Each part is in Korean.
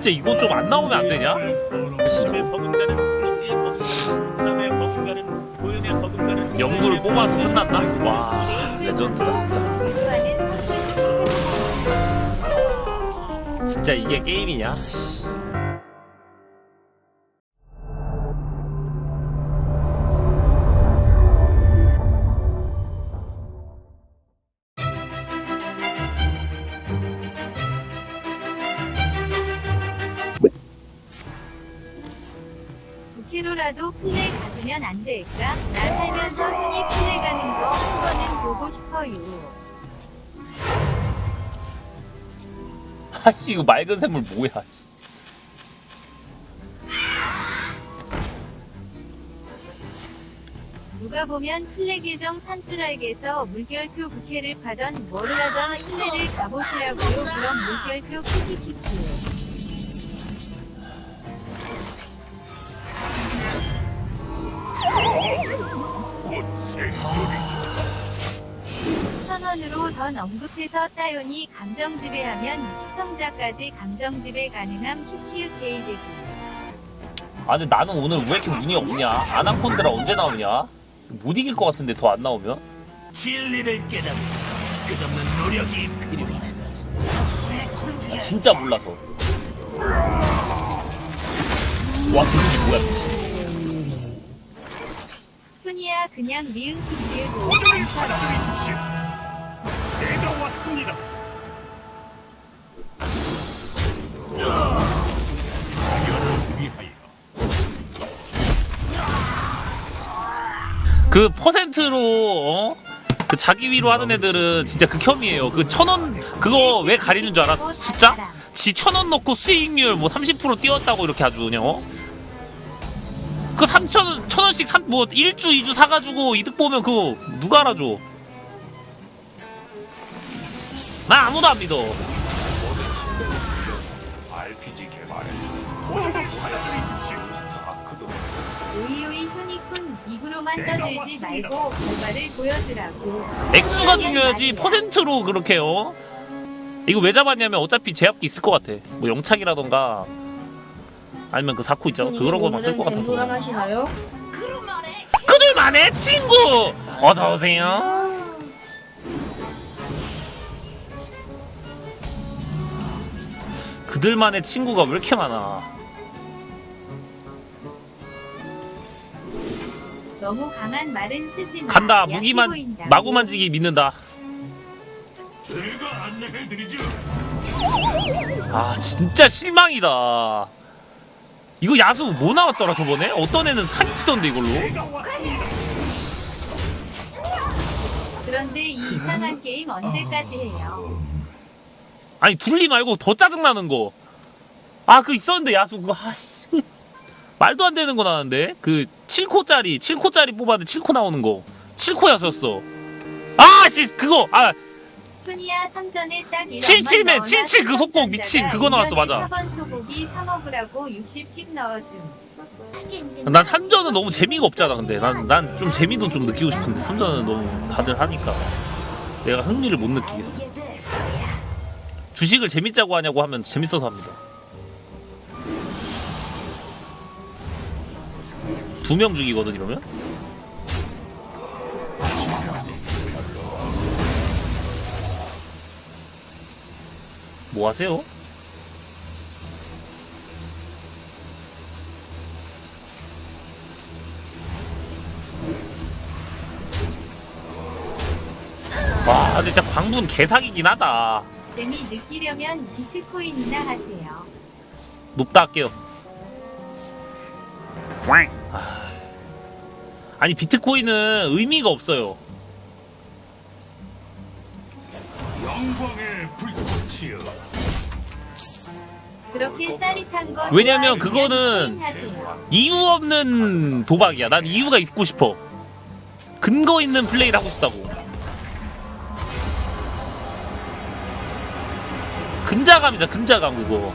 진짜 이거 좀 안 나오면 안 되냐? 영구를 뽑아서 끝났나? 와 레전드다 진짜 진짜 이게 게임이냐? 씨. 부캐로라도 플레 가지면 안 될까? 나 살면서 흔히 플레 가는 거 한 번은 보고 싶어요. 아씨 이거 맑은 샘물 뭐야? 씨. 누가 보면 플레 계정 산출알게서 물결표 부캐를 파던 뭐를 하던 플레를 가보시라고요. 그럼 물결표 키키키키. 선언으로 던 언급해서 따요니 감정 지배하면 시청자까지 감정 지배 가능함 키키으 게이드기. 아 근데 나는 오늘 왜 이렇게 운이 없냐? 아나콘드라 언제 나오냐? 못 이길 것 같은데 더 안 나오면? 진리를 깨닫는 끝없는 노력이. 아, 진짜 몰라서. 와 기분이 뭐야? 미친. 푸니야 그냥 미응 키키으 받아들이십시오. 내가 왔습니다. 위하여. 그 퍼센트로 어? 그 자기 위로 하는 애들은 진짜 극혐이에요. 그 천원 그거 왜 가리는 줄 알아? 숫자? 지 천 원 넣고 수익률 뭐 30% 띄웠다고 이렇게 아주 그냥 어? 그 3천 원, 천 원씩 삼, 뭐 1주, 2주 사가지고 이득 보면 그거 누가 알아줘? 나 아무도 안 믿어. RPG 개발에 도전을 받아들이십시오. 아크도 오이오이 효니쿤 입으로만 떠들지 말고 결과를 보여주라고. 액수가 중요하지 퍼센트로 그렇게요. 이거 왜 잡았냐면 어차피 제압기 있을 것 같아. 뭐 영착이라던가 아니면 그 사쿠 있잖아. 그런 거만 쓸 것 같아서. 하시나요? 그들만의 친구 어서 오세요. 그들만의 친구가 왜 이렇게 많아? 너무 강한 말은 쓰지 마. 간다 무기만. 마구 만지기 믿는다. 제가 안내해드리죠. 아 진짜 실망이다. 이거 야수 뭐 나왔더라 저번에? 어떤 애는 사기치던데 이걸로? 내가 왔습니다. 그런데 이 이상한 게임 언제까지 해요? 아니 둘리 말고 더 짜증나는 거. 아 그 있었는데 야수 그거 아씨 그 말도 안 되는 거 나왔는데 그 7코짜리 7코짜리 뽑았는데 7코 나오는 거 7코 야수였어. 아씨 그거 아 푸니야 3전에 딱 1. 77맨, 77 그 속곡 미친, 그거 나왔어, 맞아. 4번 소고기 사 먹으라고 60씩 넣어줌. 난 3전은 너무 재미가 없잖아 근데 난 난 좀 재미도 좀 느끼고 싶은데 3전은 너무 다들 하니까 내가 흥미를 못 느끼겠어 주식을 재밌자고 하냐고 하면 재밌어서 합니다 두 명 죽이거든 이러면 뭐 하세요? 와 근데 진짜 광분 개사기긴 하다 재미 느끼려면 비트코인이나 하세요. 높다 할게요 아... 아니 비트코인은 의미가 없어요 영광의 불꽃이여. 그렇게 짜릿한 거 왜냐면 그거는. 이유 없는 도박이야. 난 이유가 있고 싶어. 근거 있는 플레이를 하고 싶다고. 근자감이다 근자감 그거.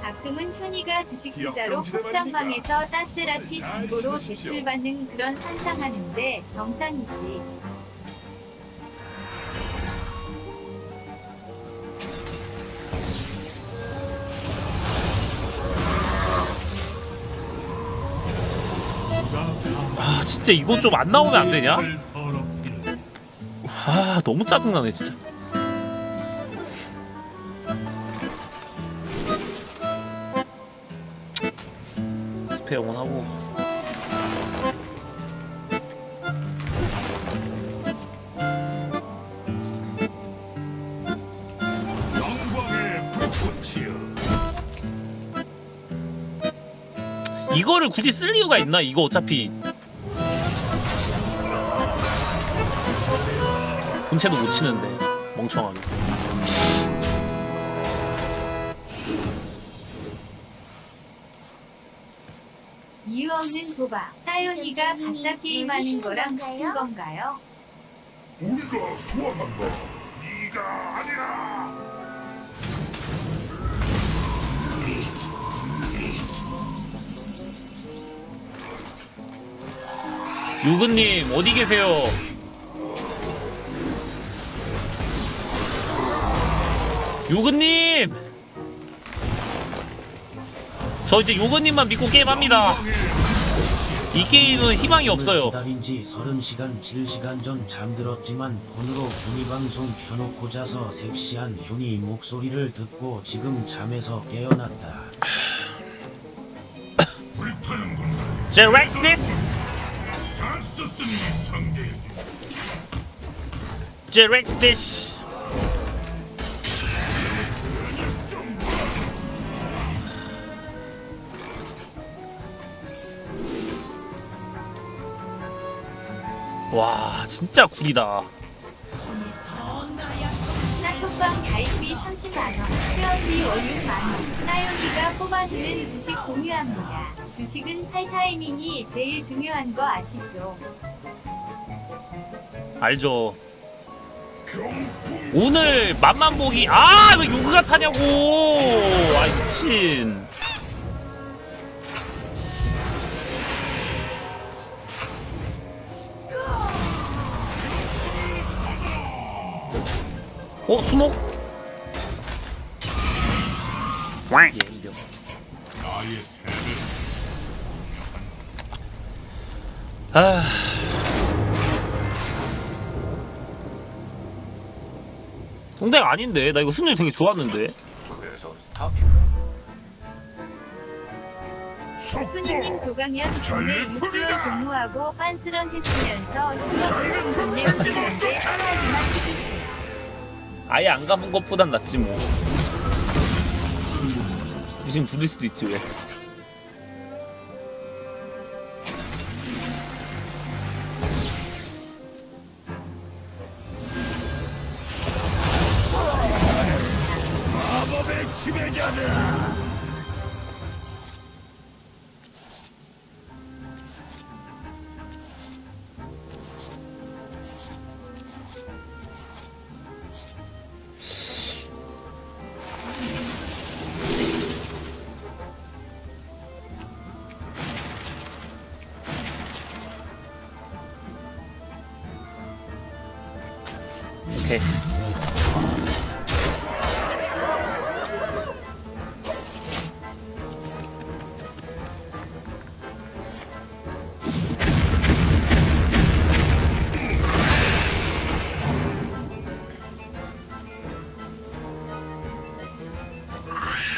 가끔은 현이가 주식 투자로 폭삭망해서 따스라티 잔고로 대출받는 그런 상상하는데 정상이지. 아 진짜 이거 좀 안 나오면 안 되냐? 아 너무 짜증나네 진짜. 스페 영원하고 이거를 굳이 쓸 이유가 있나? 이거 어차피 본체도 못 치는데 멍청하게 이유 없는 도박. 따윤이가 가짜 게임하는 거랑 같은 건가요? 우리가 소환한다. 네가 아니라. 유근님 어디 계세요? 유근님! 저 이제 유근님만 믿고 게임합니다. 이 게임은 희망이 없어요. 기다린 지 30시간 7시간 전 잠들었지만 폰으로 휴니 방송 켜놓고 자서 섹시한 휴니 목소리를 듣고 지금 잠에서 깨어났다. 불타는군. 제렉시스! 제렉시스! 와 진짜 구리다. 나톡방 가입비 30만원, 회원비 월 6만원. 따윤이가 뽑아주는 주식 공유합니다. 주식은 할 타이밍이 제일 중요한 거 아시죠? 알죠. 오늘 맛만 보기 아 왜 요그가 타냐고! 아 미친. 어 수목 나의 아 동생 아닌데 나 이거 순위 되게 좋았는데 훈이님 조강현 국내 6개월 근무하고 빤스런 했으면서 국내 우리건데 하나기만 해주세요. 아예 안 가본 것보단 낫지 뭐. 지금 부릴 수도 있지 왜? 지배자다. 오케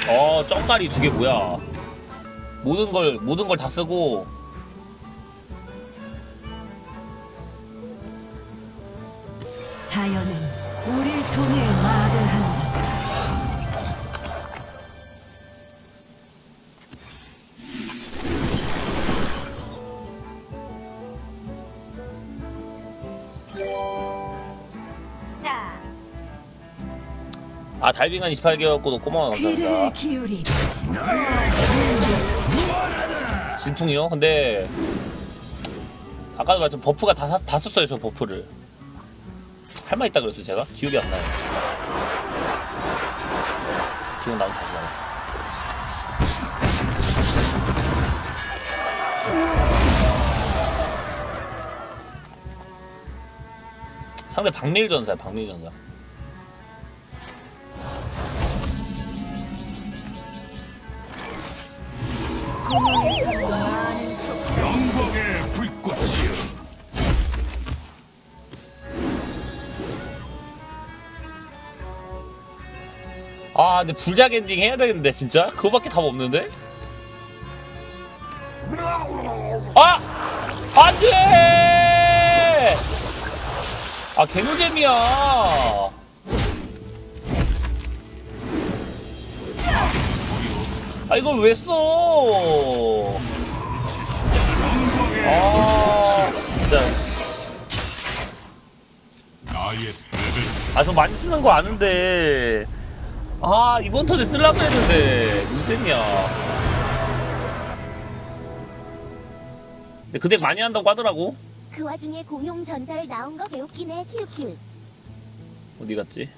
어, 쩡가리 두 개 뭐야? 모든 걸 모든 걸 다 쓰고 아 달빙한 28개월 구독 고마워 귀를 감사합니다. 진풍이요? 근데 아까도 말했지만 버프가 다, 사- 다 썼어요 저 버프를 할 말 있다 그랬어요 제가? 기억이 안 나요 기억 나도 다시 말해 상대 박밀 전사야 박밀 전사 영광의 불꽃이여 아 근데 불작 엔딩 해야 되겠는데 진짜? 그거밖에 답 없는데? 아! 안돼! 아 개노잼이야 아 이걸 왜 써? 아 진짜. 나의 패배 아저 많이 쓰는 거 아는데. 아 이번 턴에 쓰려고 했는데. 문제이야. 근데 그덱 많이 한다고 하더라고. 그 와중에 공룡 전설 나온 거 개웃기네 키우키우 어디 갔지?